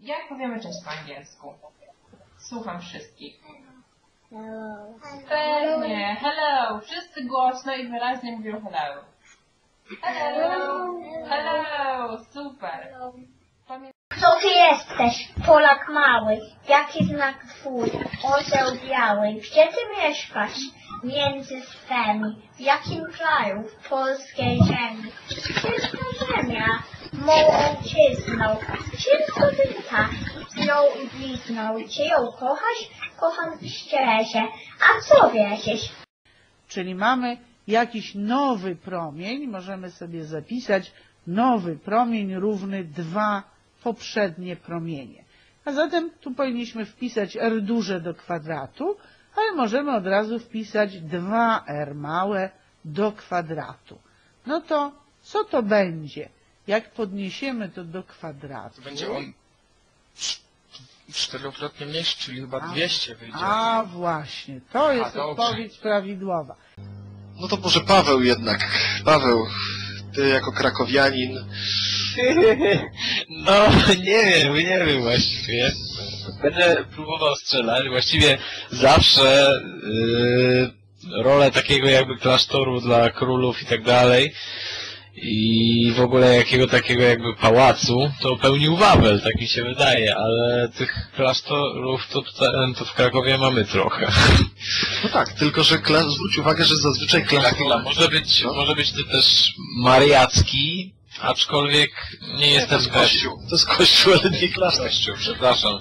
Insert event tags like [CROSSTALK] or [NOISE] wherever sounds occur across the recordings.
Jak powiemy cześć po angielsku? Słucham wszystkich. Hello. Pewnie. Hello. Wszyscy głośno i wyraźnie mówią hello. Hello. Hello. Super. Kto ty jesteś? Polak mały. Jaki znak twój? Orzeł biały. Gdzie ty mieszkasz? Między swemi. W jakim kraju? W polskiej ziemi. Wita? Z nią i blizną. Czy ją kochasz? Kocham szczerze. A co wierzysz? Czyli mamy jakiś nowy promień, możemy sobie zapisać nowy promień równy dwa poprzednie promienie. A zatem tu powinniśmy wpisać r duże do kwadratu, ale możemy od razu wpisać 2r małe do kwadratu. No to co to będzie? Jak podniesiemy to do kwadratu? To będzie on cz- czterokrotnie mniejszy, czyli chyba A. 200 wyjdzie. A właśnie, to jest dobrze. odpowiedź prawidłowa. No to może Paweł jednak. Paweł, ty jako krakowianin. [LAUGHS] No, nie wiem, nie wiem właściwie. Będę próbował strzelać. Właściwie zawsze yy, rolę takiego jakby klasztoru dla królów i tak dalej i w ogóle jakiego takiego jakby pałacu to pełnił Wawel, tak mi się wydaje, ale tych klasztorów to, tutaj- to w Krakowie mamy trochę. No tak, tylko że kla- zwróć uwagę, że zazwyczaj klasztor... chwila, może być, No. może być to też mariacki, aczkolwiek nie To jestem jest kościół. To jest kościół, ale nie klasztor. Kościół, przepraszam.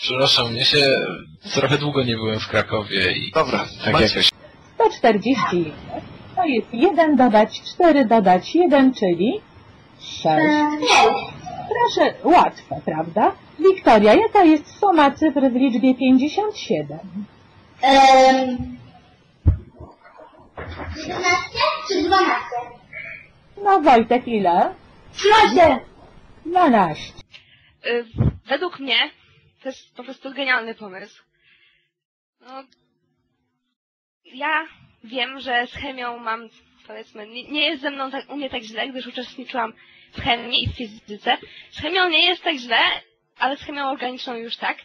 Przepraszam, mnie się trochę długo nie byłem w Krakowie i Dobra, tak Maciek. jakoś 141. To jest 1 dodać 4 dodać 1, czyli 6. Proszę, łatwe, prawda? Wiktoria, jaka jest suma cyfr w liczbie 57? Um, 11 czy 12? No Wojtek, ile? 13. 12. Y, Według mnie to jest po prostu genialny pomysł. No, ja wiem, że z chemią mam, powiedzmy, nie, jest ze mną tak, u mnie tak źle, gdyż uczestniczyłam w chemii i w fizyce. Z chemią nie jest tak źle, ale z chemią organiczną już tak.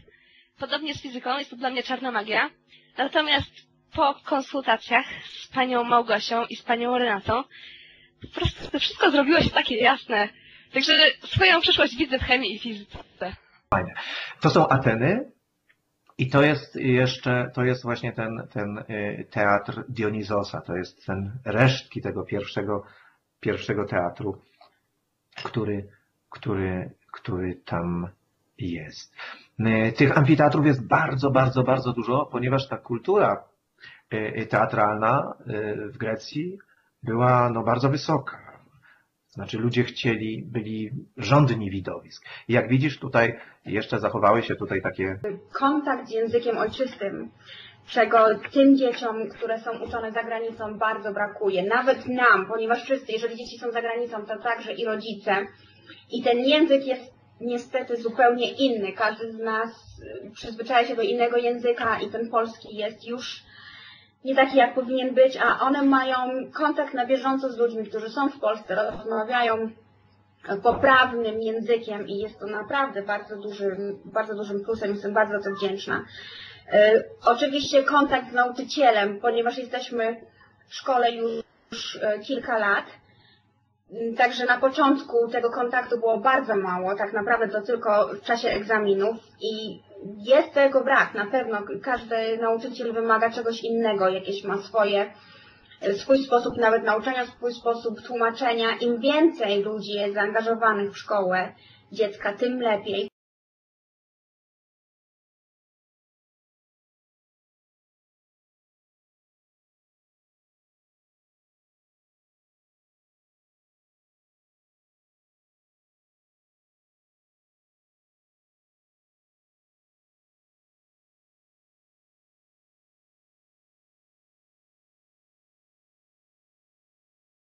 Podobnie z fizyką, jest to dla mnie czarna magia. Natomiast po konsultacjach z panią Małgosią i z panią Renatą, po prostu to wszystko zrobiło się takie jasne. Także swoją przyszłość widzę w chemii i fizyce. To są Ateny i to jest jeszcze, to jest właśnie ten, ten y, teatr Dionizosa, to jest ten resztki tego pierwszego, pierwszego teatru, który, który, który tam jest. Y, Tych amfiteatrów jest bardzo, bardzo, bardzo dużo, ponieważ ta kultura y, teatralna w Grecji była no, bardzo wysoka. Znaczy ludzie chcieli, byli żądni widowisk. I jak widzisz tutaj jeszcze zachowały się tutaj takie kontakt z językiem ojczystym, czego tym dzieciom, które są uczone za granicą, bardzo brakuje. Nawet nam, ponieważ wszyscy, jeżeli dzieci są za granicą, to także i rodzice. I ten język jest niestety zupełnie inny. Każdy z nas y, przyzwyczaja się do innego języka i ten polski jest już nie taki, jak powinien być, a one mają kontakt na bieżąco z ludźmi, którzy są w Polsce, rozmawiają poprawnym językiem i jest to naprawdę bardzo dużym, bardzo dużym plusem, jestem bardzo za to wdzięczna. E, Oczywiście kontakt z nauczycielem, ponieważ jesteśmy w szkole już e, kilka lat, Także na początku tego kontaktu było bardzo mało, tak naprawdę to tylko w czasie egzaminów i jest tego brak, na pewno każdy nauczyciel wymaga czegoś innego, jakieś ma swoje swój sposób nawet nauczania, swój sposób tłumaczenia. Im więcej ludzi jest zaangażowanych w szkołę dziecka, tym lepiej.